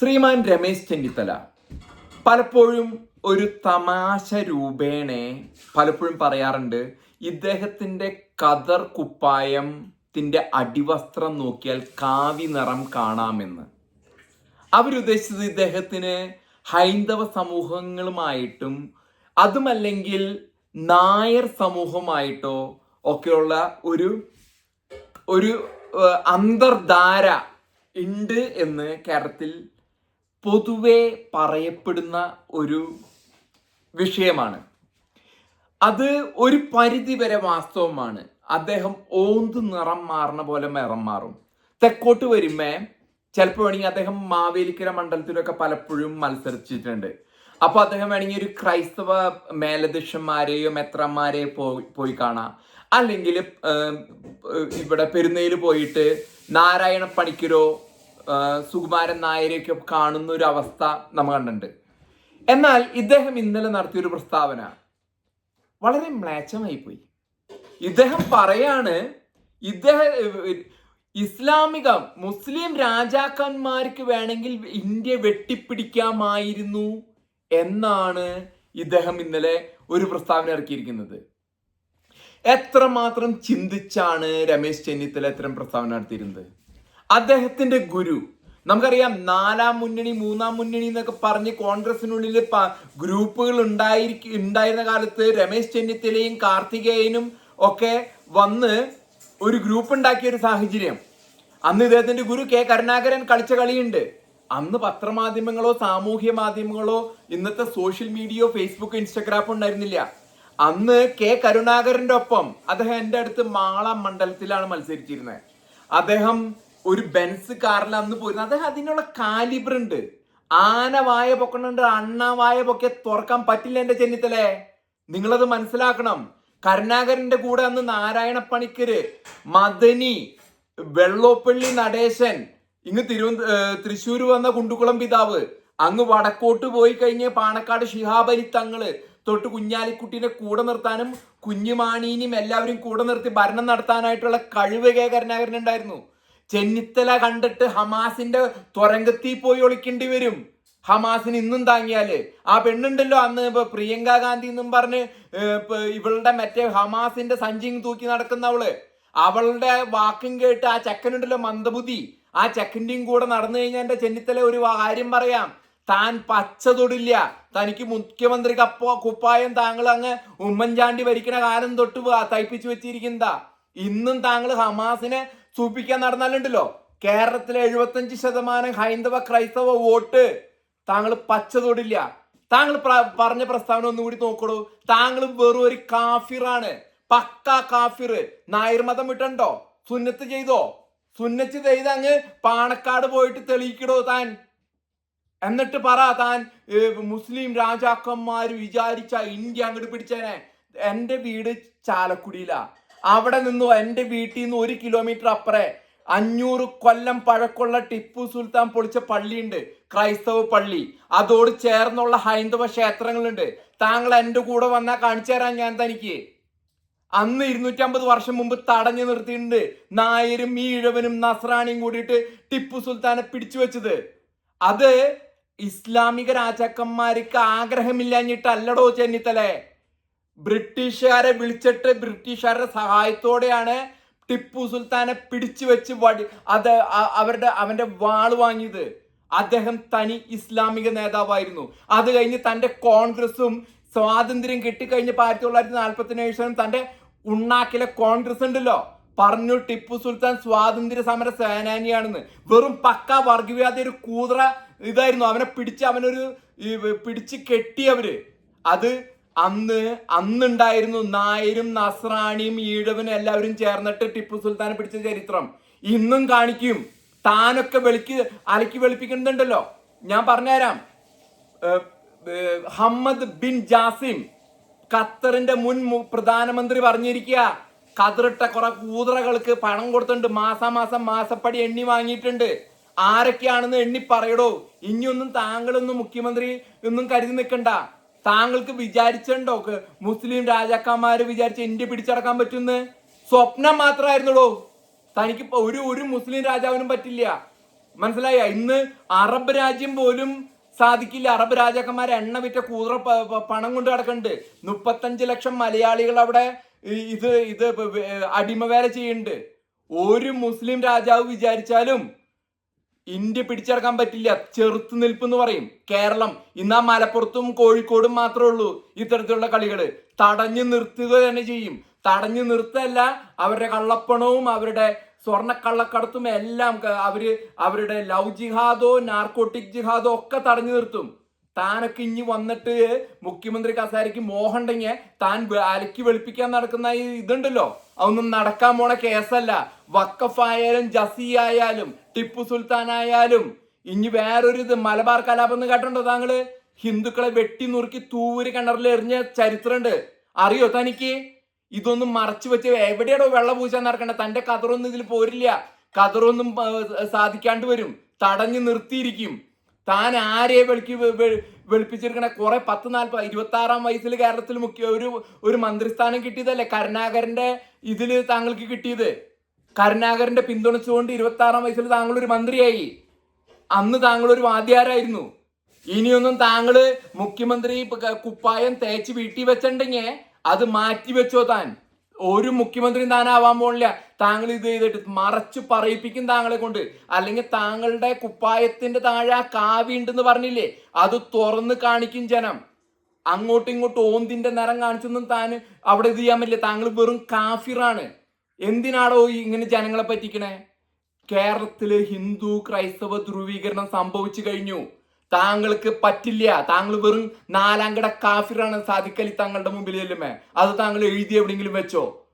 ശ്രീമാൻ രമേശ് ചെന്നിത്തല. പലപ്പോഴും ഒരു തമാശ രൂപേണെ പലപ്പോഴും പറയാറുണ്ട് ഇദ്ദേഹത്തിന്റെ കതർ കുപ്പായത്തിന്റെ അടിവസ്ത്രം നോക്കിയാൽ കാവി നിറം കാണാമെന്ന്. അവരുദ്ദേശിച്ചത് ഇദ്ദേഹത്തിന് ഹൈന്ദവ സമൂഹങ്ങളുമായിട്ടും അതുമല്ലെങ്കിൽ നായർ സമൂഹമായിട്ടോ ഒക്കെയുള്ള ഒരു ഒരു അന്തർധാര ഉണ്ട് എന്ന് കേരളത്തിൽ പൊതുവെ പറയപ്പെടുന്ന ഒരു വിഷയമാണ്. അത് ഒരു പരിധിവരെ വാസ്തവമാണ്. അദ്ദേഹം ഓന്ത് നിറം മാറുന്ന പോലെ നിറം മാറും. തെക്കോട്ട് വരുമ്പേ ചിലപ്പോൾ വേണമെങ്കിൽ അദ്ദേഹം മാവേലിക്കര മണ്ഡലത്തിലൊക്കെ പലപ്പോഴും മത്സരിച്ചിട്ടുണ്ട്. അപ്പൊ അദ്ദേഹം വേണമെങ്കിൽ ഒരു ക്രൈസ്തവ മേലധ്യക്ഷന്മാരെയോ മെത്രന്മാരെയോ പോയി കാണാം. അല്ലെങ്കിൽ ഇവിടെ പെരുന്നയിൽ പോയിട്ട് നാരായണ പണിക്കരോ സുകുമാരൻ നായരെയൊക്കെ കാണുന്ന ഒരു അവസ്ഥ നമ്മൾ കണ്ടിട്ടുണ്ട്. എന്നാൽ ഇദ്ദേഹം ഇന്നലെ നടത്തിയ ഒരു പ്രസ്താവന വളരെ മ്ലേച്ഛമായി പോയി ഇദ്ദേഹം പറയാണ് ഇദ്ദേഹം ഇസ്ലാമിക മുസ്ലിം രാജാക്കന്മാർക്ക് വേണമെങ്കിൽ ഇന്ത്യ വെട്ടിപ്പിടിക്കാമായിരുന്നു എന്നാണ് ഇദ്ദേഹം ഇന്നലെ ഒരു പ്രസ്താവന ഇറക്കിയിരിക്കുന്നത്. എത്രമാത്രം ചിന്തിച്ചാണ് രമേശ് ചെന്നിത്തല ഇത്തരം പ്രസ്താവന നടത്തിയിരുന്നത്? അദ്ദേഹത്തിന്റെ ഗുരു. നമുക്കറിയാം നാലാം മുന്നണി മൂന്നാം മുന്നണി എന്നൊക്കെ പറഞ്ഞ് കോൺഗ്രസിനുള്ളിൽ ഗ്രൂപ്പുകൾ ഉണ്ടായിരിക്കും ഉണ്ടായിരുന്ന കാലത്ത് രമേശ് ചെന്നിത്തലയും കാർത്തികേയനും ഒക്കെ വന്ന് ഒരു ഗ്രൂപ്പ് ഉണ്ടാക്കിയ ഒരു സാഹചര്യം. അന്ന് ഇദ്ദേഹത്തിന്റെ ഗുരു കെ കരുണാകരൻ കളിച്ച കളിയുണ്ട്. അന്ന് പത്രമാധ്യമങ്ങളോ സാമൂഹ്യ മാധ്യമങ്ങളോ ഇന്നത്തെ സോഷ്യൽ മീഡിയയോ ഫേസ്ബുക്ക് ഇൻസ്റ്റഗ്രാം ഉണ്ടായിരുന്നില്ല. അന്ന് കെ കരുണാകരന്റെ ഒപ്പം അദ്ദേഹം എന്റെ അടുത്ത് മാള മണ്ഡലത്തിലാണ് മത്സരിച്ചിരുന്നത്. അദ്ദേഹം ഒരു ബെൻസ് കാറിൽ അന്ന് പോയിരുന്നു. അദ്ദേഹം അതിനുള്ള കാലിബർ ഉണ്ട്. ആന വായ പൊക്കണുണ്ട് അണ്ണ വായ പൊക്കെ തുറക്കാൻ പറ്റില്ല എന്റെ ചെന്നിത്തലേ. നിങ്ങളത് മനസ്സിലാക്കണം. കരുണാകരന്റെ കൂടെ അന്ന് നാരായണ പണിക്കര് മദനി വെള്ളോപ്പള്ളി നടേശൻ ഇങ്ങ് തിരുവനന്ത തൃശ്ശൂർ വന്ന കുണ്ടുകുളം പിതാവ് അങ്ങ് വടക്കോട്ട് പോയി കഴിഞ്ഞ് പാണക്കാട് ഷിഹാബലി തങ്ങൾ തൊട്ട് കുഞ്ഞാലിക്കുട്ടീനെ കൂടെ നിർത്താനും കുഞ്ഞുമാണീനിയും എല്ലാവരും കൂടെ നിർത്തി ഭരണം നടത്താനായിട്ടുള്ള കഴിവ് കെ കരുണാകരൻ ഉണ്ടായിരുന്നു ചെന്നിത്തല കണ്ടിട്ട് ഹമാസിന്റെ തുരങ്കത്തിൽ പോയി ഒളിക്കേണ്ടി വരും. ഹമാസിന് ഇന്നും താങ്ങിയാൽ. ആ പെണ്ണുണ്ടല്ലോ അന്ന് ഇപ്പൊ പ്രിയങ്ക ഗാന്ധി എന്നും പറഞ്ഞ് ഇവളുടെ മറ്റേ ഹമാസിന്റെ സഞ്ചിങ് തൂക്കി നടക്കുന്ന അവൾ അവളുടെ വാക്കും കേട്ട് ആ ചെക്കനുണ്ടല്ലോ മന്ദബുദ്ധി. ആ ചെക്കന്റെയും കൂടെ നടന്നു കഴിഞ്ഞാൽ എന്റെ ചെന്നിത്തല ഒരു കാര്യം പറയാം. താൻ പച്ച തൊടില്ല തനിക്ക് മുഖ്യമന്ത്രി കപ്പ കുപ്പായം താങ്കൾ അങ്ങ് ഉമ്മൻചാണ്ടി ഭരിക്കണ കാലം തൊട്ട് തയ്പ്പിച്ചു വെച്ചിരിക്കുന്നതാ. ഇന്നും താങ്കൾ ഹമാസിനെ സൂപ്പിക്കാൻ നടന്നാലുണ്ടല്ലോ. കേരളത്തിലെ എഴുപത്തഞ്ച് ശതമാനം ഹൈന്ദവ ക്രൈസ്തവ വോട്ട് താങ്കൾ പച്ചതോടില്ല. താങ്കൾ പറഞ്ഞ പ്രസ്താവന ഒന്നുകൂടി നോക്കണു താങ്കൾ വെറും ഒരു കാഫിറാണ്. പക്ക കാഫിർ. നായർ മതം വിട്ടണ്ടോ? സുന്നത്ത് ചെയ്തോ? സുന്നച്ച് ചെയ്ത് അങ്ങ് പാണക്കാട് പോയിട്ട് തെളിയിക്കടോ താൻ. എന്നിട്ട് പറ താൻ മുസ്ലിം രാജാക്കന്മാര് വിചാരിച്ച ഇന്ത്യ അങ്ങോട്ട് പിടിച്ചേനെ. എന്റെ വീട് ചാലക്കുടിയിലാ. അവിടെ നിന്നും എന്റെ വീട്ടിൽ നിന്ന് ഒരു കിലോമീറ്റർ അപ്പുറേ അഞ്ഞൂറ് കൊല്ലം പഴക്കമുള്ള ടിപ്പു സുൽത്താൻ പൊളിച്ച പള്ളിയുണ്ട് ക്രൈസ്തവ പള്ളി. അതോട് ചേർന്നുള്ള ഹൈന്ദവ ക്ഷേത്രങ്ങളുണ്ട്. താങ്കൾ എന്റെ കൂടെ വന്നാൽ കാണിച്ചു തരാൻ ഞാൻ തനിക്ക്. അന്ന് ഇരുന്നൂറ്റമ്പത് വർഷം മുമ്പ് തടഞ്ഞു നിർത്തിയിട്ടുണ്ട് നായരും ഈഴവനും നസ്രാണിയും കൂടിയിട്ട് ടിപ്പു സുൽത്താനെ പിടിച്ചു വെച്ചത്. അത് ഇസ്ലാമിക രാജാക്കന്മാർക്ക് ആഗ്രഹമില്ലാഞ്ഞിട്ടല്ലടോ ചെന്നിത്തലേ. ബ്രിട്ടീഷുകാരെ വിളിച്ചിട്ട് ബ്രിട്ടീഷുകാരുടെ സഹായത്തോടെയാണ് ടിപ്പു സുൽത്താനെ പിടിച്ചു വെച്ച് വടി അത് അവരുടെ അവന്റെ വാൾ വാങ്ങിയത്. അദ്ദേഹം തനി ഇസ്ലാമിക നേതാവായിരുന്നു. അത് കഴിഞ്ഞ് തന്റെ കോൺഗ്രസും സ്വാതന്ത്ര്യം കിട്ടിക്കഴിഞ്ഞപ്പോൾ ആയിരത്തി തൊള്ളായിരത്തി നാൽപ്പത്തിന് ശേഷം തന്റെ ഉണ്ണാക്കിലെ കോൺഗ്രസ് ഉണ്ടല്ലോ. പറഞ്ഞു ടിപ്പു സുൽത്താൻ സ്വാതന്ത്ര്യ സമര സേനാനിയാണെന്ന്. വെറും പക്ക വർഗീയവാദി ഒരു കൂതറ ഇതായിരുന്നു. അവനെ പിടിച്ച് അവനൊരു പിടിച്ച് കെട്ടിയവര്. അത് അന്ന് അന്നുണ്ടായിരുന്നു നായരും നസ്രാണിയും ഈഴവനും എല്ലാവരും ചേർന്നിട്ട് ടിപ്പു സുൽത്താനെ പിടിച്ച ചരിത്രം. ഇന്നും കാണിക്കും. താനൊക്കെ വെളിക്ക് അലക്കി വെളുപ്പിക്കുന്നുണ്ടല്ലോ. ഞാൻ പറഞ്ഞുതരാം. ഹമ്മദ് ബിൻ ജാസിം ഖത്തറിന്റെ മുൻ പ്രധാനമന്ത്രി പറഞ്ഞിരിക്കുക. കതിറിട്ട കുറെ കൂതറകൾക്ക് പണം കൊടുത്തിട്ടുണ്ട്. മാസാമാസം മാസപ്പടി എണ്ണി വാങ്ങിയിട്ടുണ്ട്. ആരൊക്കെയാണെന്ന് എണ്ണി പറയടോ. ഇനിയൊന്നും താങ്കളൊന്നും മുഖ്യമന്ത്രി ഒന്നും കരുതി നിൽക്കണ്ട. താങ്കൾക്ക് വിചാരിച്ചുണ്ടോ മുസ്ലിം രാജാക്കന്മാര് വിചാരിച്ച് ഇന്ത്യ പിടിച്ചടക്കാൻ പറ്റുന്ന? സ്വപ്നം മാത്രമായിരുന്നുള്ളൂ തനിക്ക് ഒരു ഒരു മുസ്ലിം രാജാവിനും പറ്റില്ല. മനസ്സിലായ? ഇന്ന് അറബ് രാജ്യം പോലും സാധിക്കില്ല. അറബ് രാജാക്കന്മാരെ എണ്ണ വിറ്റ കൂതറ പണം കൊണ്ട് കിടക്കുന്നുണ്ട് മുപ്പത്തഞ്ച് ലക്ഷം മലയാളികൾ അവിടെ ഇത് ഇത് അടിമവേല ചെയ്യുന്നുണ്ട്. ഒരു മുസ്ലിം രാജാവ് വിചാരിച്ചാലും ഇന്ത്യ പിടിച്ചെടുക്കാൻ പറ്റില്ല. ചെറുത്ത് നിൽപ്പ് എന്ന് പറയും. കേരളം. ഇന്ന് മലപ്പുറത്തും കോഴിക്കോടും മാത്രമേ ഉള്ളൂ ഇത്തരത്തിലുള്ള കളികൾ തടഞ്ഞു നിർത്തുക തന്നെ ചെയ്യും. തടഞ്ഞു നിർത്തല്ല അവരുടെ കള്ളപ്പണവും അവരുടെ സ്വർണ കള്ളക്കടത്തും എല്ലാം അവർ അവരുടെ ലവ് ജിഹാദോ നാർക്കോട്ടിക് ജിഹാദോ ഒക്കെ തടഞ്ഞു നിർത്തും. താനൊക്കെ ഇനി വന്നിട്ട് മുഖ്യമന്ത്രി കസാരയ്ക്ക് മോഹണ്ടെങ്കിൽ താൻ അലക്കി വെളുപ്പിക്കാൻ നടക്കുന്ന ഈ ഇതുണ്ടല്ലോ. അതൊന്നും നടക്കാൻ പോണ കേസല്ല. വക്കഫായാലും ജസി ആയാലും ടിപ്പു സുൽത്താൻ ആയാലും ഇനി വേറൊരു ഇത് മലബാർ കലാപം എന്ന് കേട്ടോ താങ്കൾ? ഹിന്ദുക്കളെ വെട്ടി നുറുക്കി തൂവൂര് കിണറിൽ എറിഞ്ഞ ചരിത്രമുണ്ട് അറിയോ തനിക്ക്? ഇതൊന്നും മറച്ചു വെച്ച് എവിടെയാണോ വെള്ള പൂശാൻ നടക്കണ്ട. തന്റെ കതറൊന്നും ഇതിൽ പോരില്ല. കതറൊന്നും സാധിക്കാണ്ട് വരും. തടഞ്ഞു നിർത്തിയിരിക്കും. താൻ ആരെ വെളുക്കി വെളുപ്പിച്ചിരിക്കണ? കുറെ പത്ത് നാൽപ്പത് ഇരുപത്തി ആറാം വയസ്സിൽ കേരളത്തിൽ മുഖ്യ ഒരു ഒരു മന്ത്രിസ്ഥാനം കിട്ടിയതല്ലേ കരുണാകരന്റെ ഇതിൽ താങ്കൾക്ക് കിട്ടിയത്? കരുണാകരന്റെ പിന്തുണച്ചുകൊണ്ട് ഇരുപത്തി ആറാം വയസ്സിൽ താങ്കൾ ഒരു മന്ത്രിയായി. അന്ന് താങ്കൾ ഒരു വാദ്യാരായിരുന്നു. ഇനിയൊന്നും താങ്കൾ മുഖ്യമന്ത്രി കുപ്പായം തേച്ച് വീട്ടി വെച്ചിട്ടുണ്ടെങ്കിൽ അത് മാറ്റി വെച്ചോ താൻ. ഒരു മുഖ്യമന്ത്രിയും താനാവാൻ പോണില്ല. താങ്കൾ ഇത് ചെയ്തിട്ട് മറച്ചു പറയിപ്പിക്കും താങ്കളെ കൊണ്ട്. അല്ലെങ്കിൽ താങ്കളുടെ കുപ്പായത്തിന്റെ താഴെ ആ കാവി ഉണ്ടെന്ന് പറഞ്ഞില്ലേ? അത് തുറന്ന് കാണിക്കും ജനം. അങ്ങോട്ടും ഇങ്ങോട്ടും ഓന്തിന്റെ നിറം കാണിച്ചൊന്നും താൻ അവിടെ ഇത് ചെയ്യാൻ പറ്റില്ല. താങ്കൾ വെറും കാഫിറാണ്. എന്തിനാണോ ഇങ്ങനെ ജനങ്ങളെ പറ്റിക്കണേ? കേരളത്തിൽ ഹിന്ദു ക്രൈസ്തവ ധ്രുവീകരണം സംഭവിച്ചു കഴിഞ്ഞു. താങ്കൾക്ക് പറ്റില്ല. താങ്കൾ വെറും നാലാംകട കാഫിറാണ് സാധിക്കലി താങ്കളുടെ മുമ്പിൽ ചെല്ലുമേ. അത് താങ്കൾ എഴുതി എവിടെയെങ്കിലും വെച്ചോ?